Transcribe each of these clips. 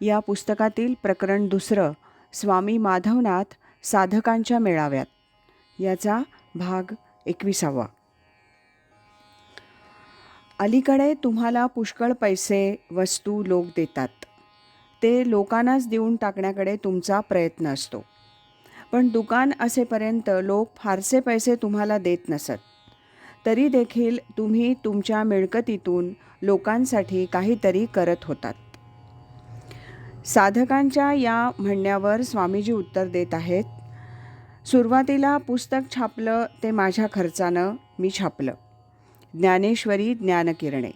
या पुस्तकातील प्रकरण दुसरं स्वामी माधवनाथ साधकांच्या मेळाव्यात. याचा भाग एकविसावा. अलीकडे तुम्हाला पुष्कळ पैसे वस्तू लोक देतात. ते लोकांनाच देऊन टाकण्याकडे तुमचा प्रयत्न असतो. पण दुकान असेपर्यंत लोक फारसे पैसे तुम्हाला देत नसत. तरी देखील तुम्ही तुमच्या मिळकतीतून लोकांसाठी काहीतरी करत होतात. साधकांच्या या म्हणण्यावर स्वामीजी उत्तर देत आहेत सुरुवातीला पुस्तक छापलं ते माझ्या खर्चानं मी छापलं. ज्ञानेश्वरी ज्ञानकिरणे.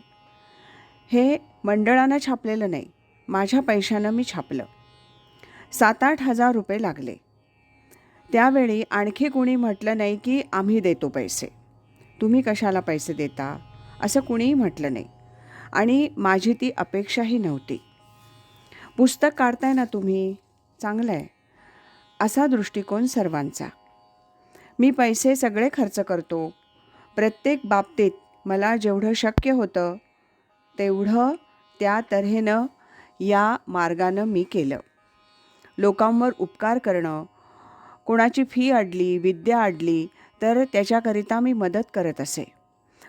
हे मंडळानं छापलेलं नाही माझ्या पैशानं मी छापलं. सात आठ हजार रुपये लागले. त्यावेळी आणखी कुणी म्हटलं नाही की आम्ही देतो पैसे. तुम्ही कशाला पैसे देता? असं कुणीही म्हटलं नाही. आणि माझी ती अपेक्षाही नव्हती. पुस्तक काढताय ना तुम्ही चांगलं आहे. असा दृष्टिकोन सर्वांचा. मी पैसे सगळे खर्च करतो. प्रत्येक बाबतीत मला जेवढं शक्य होतं तेवढं त्या तऱ्हेनं या मार्गानं मी केलं. लोकांवर उपकार करणं कोणाची फी अडली विद्या अडली तर त्याच्याकरिता मी मदत करत असे.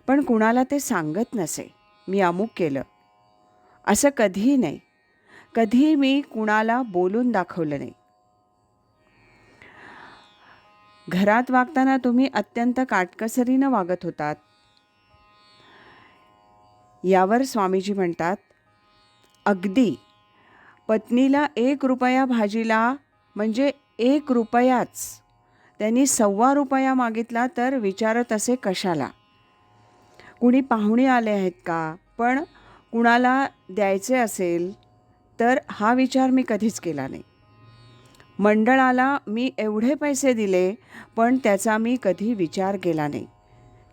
पण कुणाला ते सांगत नसे मी अमुक केलं. असं कधीही नाही. कधी मी कुणाला बोलून दाखवलं नाही. घरात वागताना तुम्ही अत्यंत काटकसरीनं वागत होतात. यावर स्वामीजी म्हणतात अगदी. पत्नीला एक रुपया भाजीला म्हणजे एक रुपयाच. त्यांनी सव्वा रुपया मागितला तर विचारत असे कशाला? कुणी पाहुणे आले आहेत का? पण कुणाला द्यायचे असेल? तर हा विचार मी कधीच केला नाही. मंडळाला मी एवढे पैसे दिले पण त्याचा मी कधी विचार केला नाही.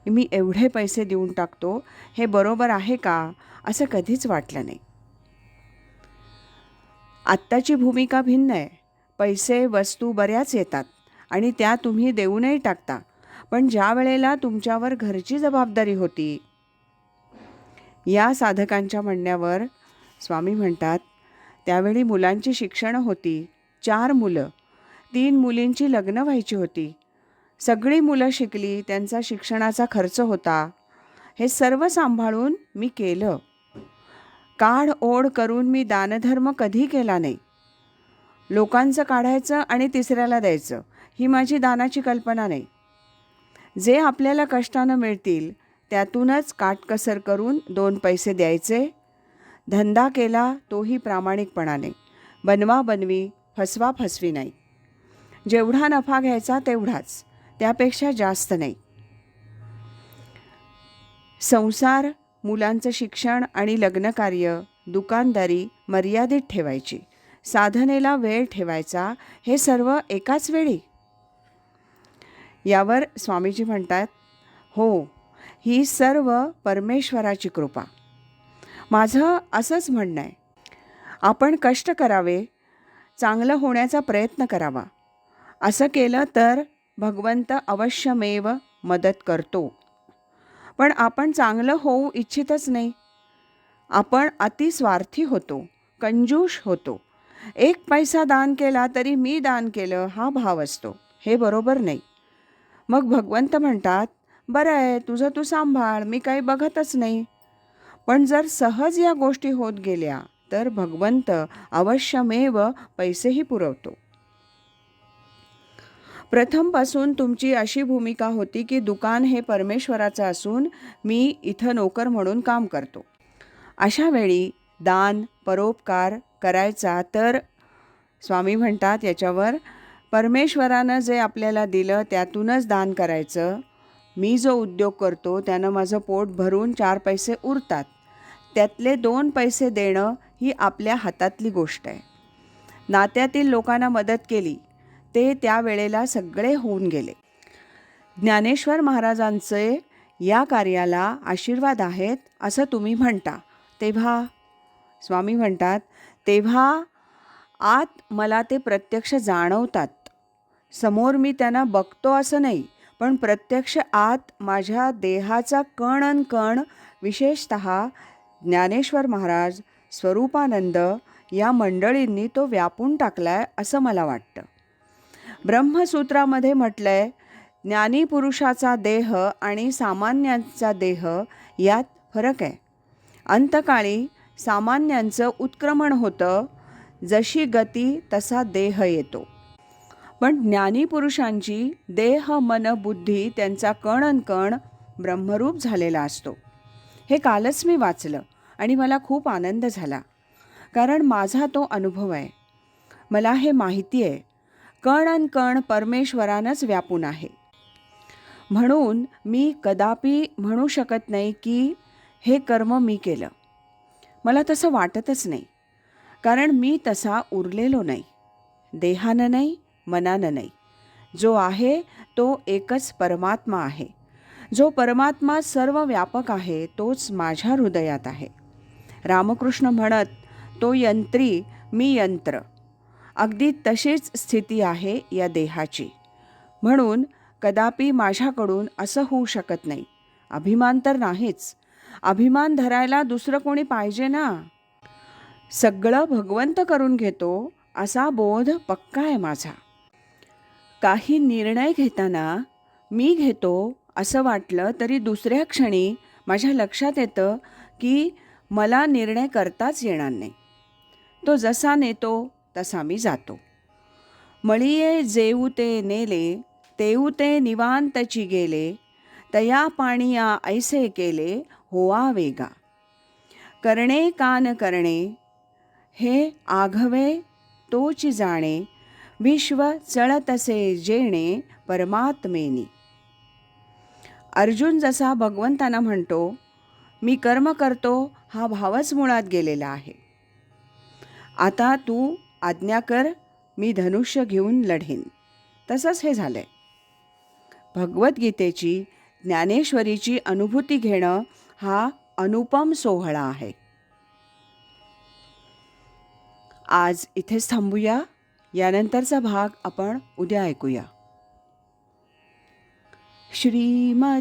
मी एवढे पैसे देऊन टाकतो हे बरोबर आहे का असं कधीच वाटलं नाही. आत्ताची भूमिका भिन्न आहे. पैसे वस्तू बऱ्याच येतात आणि त्या तुम्ही देऊनही टाकता. पण ज्या वेळेला तुमच्यावर घरची जबाबदारी होती या साधकांच्या म्हणण्यावर स्वामी म्हणतात त्यावेळी मुलांची शिक्षणं होती. चार मुलं. तीन मुलींची लग्न व्हायची होती. सगळी मुलं शिकली त्यांचा शिक्षणाचा खर्च होता. हे सर्व सांभाळून मी केलं. काढ ओढ करून मी दानधर्म कधी केला नाही. लोकांचं काढायचं आणि तिसऱ्याला द्यायचं ही माझी दानाची कल्पना नाही. जे आपल्याला कष्टानं मिळतील त्यातूनच काटकसर करून दोन पैसे द्यायचे धंदा केला तोही प्रामाणिकपणाने. बनवा बनवी फसवा फसवी नाही. जेवढा नफा घ्यायचा तेवढाच त्यापेक्षा जास्त नाही. संसार मुलांचं शिक्षण आणि लग्नकार्य दुकानदारी मर्यादित ठेवायची. साधनेला वेळ ठेवायचा हे सर्व एकाच वेळी? यावर स्वामीजी म्हणतात हो ही सर्व परमेश्वराची कृपा. माझं असंच म्हणणं आहे. आपण कष्ट करावे चांगलं होण्याचा प्रयत्न करावा. असं केलं तर भगवंत अवश्यमेव मदत करतो. पण आपण चांगलं होऊ इच्छितच नाही. आपण अतिस्वार्थी होतो कंजूष होतो. एक पैसा दान केला तरी मी दान केलं हा भाव असतो. हे बरोबर नाही. मग भगवंत म्हणतात बरं आहे तुझं तू सांभाळ मी काही बघतच नाही. पण जर सहज या गोष्टी होत गेल्या तर भगवंत अवश्यमेव पैसेही पुरवतो. प्रथमपासून तुमची अशी भूमिका होती की दुकान हे परमेश्वराचं असून मी इथं नोकर म्हणून काम करतो. अशा वेळी दान परोपकार करायचा तर स्वामी म्हणतात याच्यावर परमेश्वरानं जे आपल्याला दिलं त्यातूनच दान करायचं. मी जो उद्योग करतो त्यानं माझं पोट भरून चार पैसे उरतात. त्यातले दोन पैसे देणं ही आपल्या हातातली गोष्ट आहे. नात्यातील लोकांना मदत केली ते त्यावेळेला सगळे होऊन गेले. ज्ञानेश्वर महाराजांचे या कार्याला आशीर्वाद आहेत असं तुम्ही म्हणता. तेव्हा स्वामी म्हणतात तेव्हा आत मला ते प्रत्यक्ष जाणवतात. समोर मी त्यांना बघतो असं नाही पण प्रत्यक्ष आत माझ्या देहाचा कण अन कण विशेषत ज्ञानेश्वर महाराज स्वरूपानंद या मंडळींनी तो व्यापून टाकलाय असं मला वाटतं. ब्रह्मसूत्रामध्ये म्हटलंय ज्ञानी पुरुषाचा देह आणि सामान्यांचा देह यात फरक आहे. अंतकाळी सामान्यांचं उत्क्रमण होतं जशी गती तसा देह येतो. पण ज्ञानी पुरुषांची देह मन बुद्धी त्यांचा कण कण ब्रह्मरूप झालेला असतो. हे कालच मी वाचलं. आणि मला खूप आनंद झाला. कारण माझा तो अनुभव आहे. मला हे माहिती आहे. कण अन कण परमेश्वरानंच व्यापून आहे. म्हणून मी कदापि म्हणू शकत नाही की हे कर्म मी केलं. मला तसं वाटतच नाही. कारण मी तसा उरलेलो नाही. देहानं नाही मनानं नाही. जो आहे तो एकच परमात्मा आहे. जो परमात्मा सर्व व्यापक आहे तोच माझ्या हृदयात आहे. रामकृष्ण म्हणत तो यंत्री मी यंत्र. अगदी तशीच स्थिती आहे या देहाची. म्हणून कदापि माझ्याकडून असं होऊ शकत नाही. अभिमान तर नाहीच. अभिमान धरायला दुसरं कोणी पाहिजे ना? सगळं भगवंत करून घेतो असा बोध पक्का आहे माझा. काही निर्णय घेताना मी घेतो असं वाटलं तरी दुसऱ्या क्षणी माझ्या लक्षात येतं की मला निर्णय करताच येणार नाही. तो जसा नेतो तसा मी जातो. मळीये जेऊ ते नेले तेऊ ते निवांतची गेले तया पाणिया ऐसे केले होआ वेगा. करणे कान करणे हे आघवे तोची जाणे विश्व चळतसे जेणे परमात्मेनी. अर्जुन जसा भगवंतांना म्हणतो मी कर्म करतो हा भावच मुळात गेलेला आहे. आता तू आज्ञा कर मी धनुष्य घेऊन लढेन. तसंच हे झालंय. भगवद्गीतेची ज्ञानेश्वरीची अनुभूती घेणं हा अनुपम सोहळा आहे. आज इथेच थांबूया. यानंतरचा भाग आपण उद्या ऐकूया. श्रीमत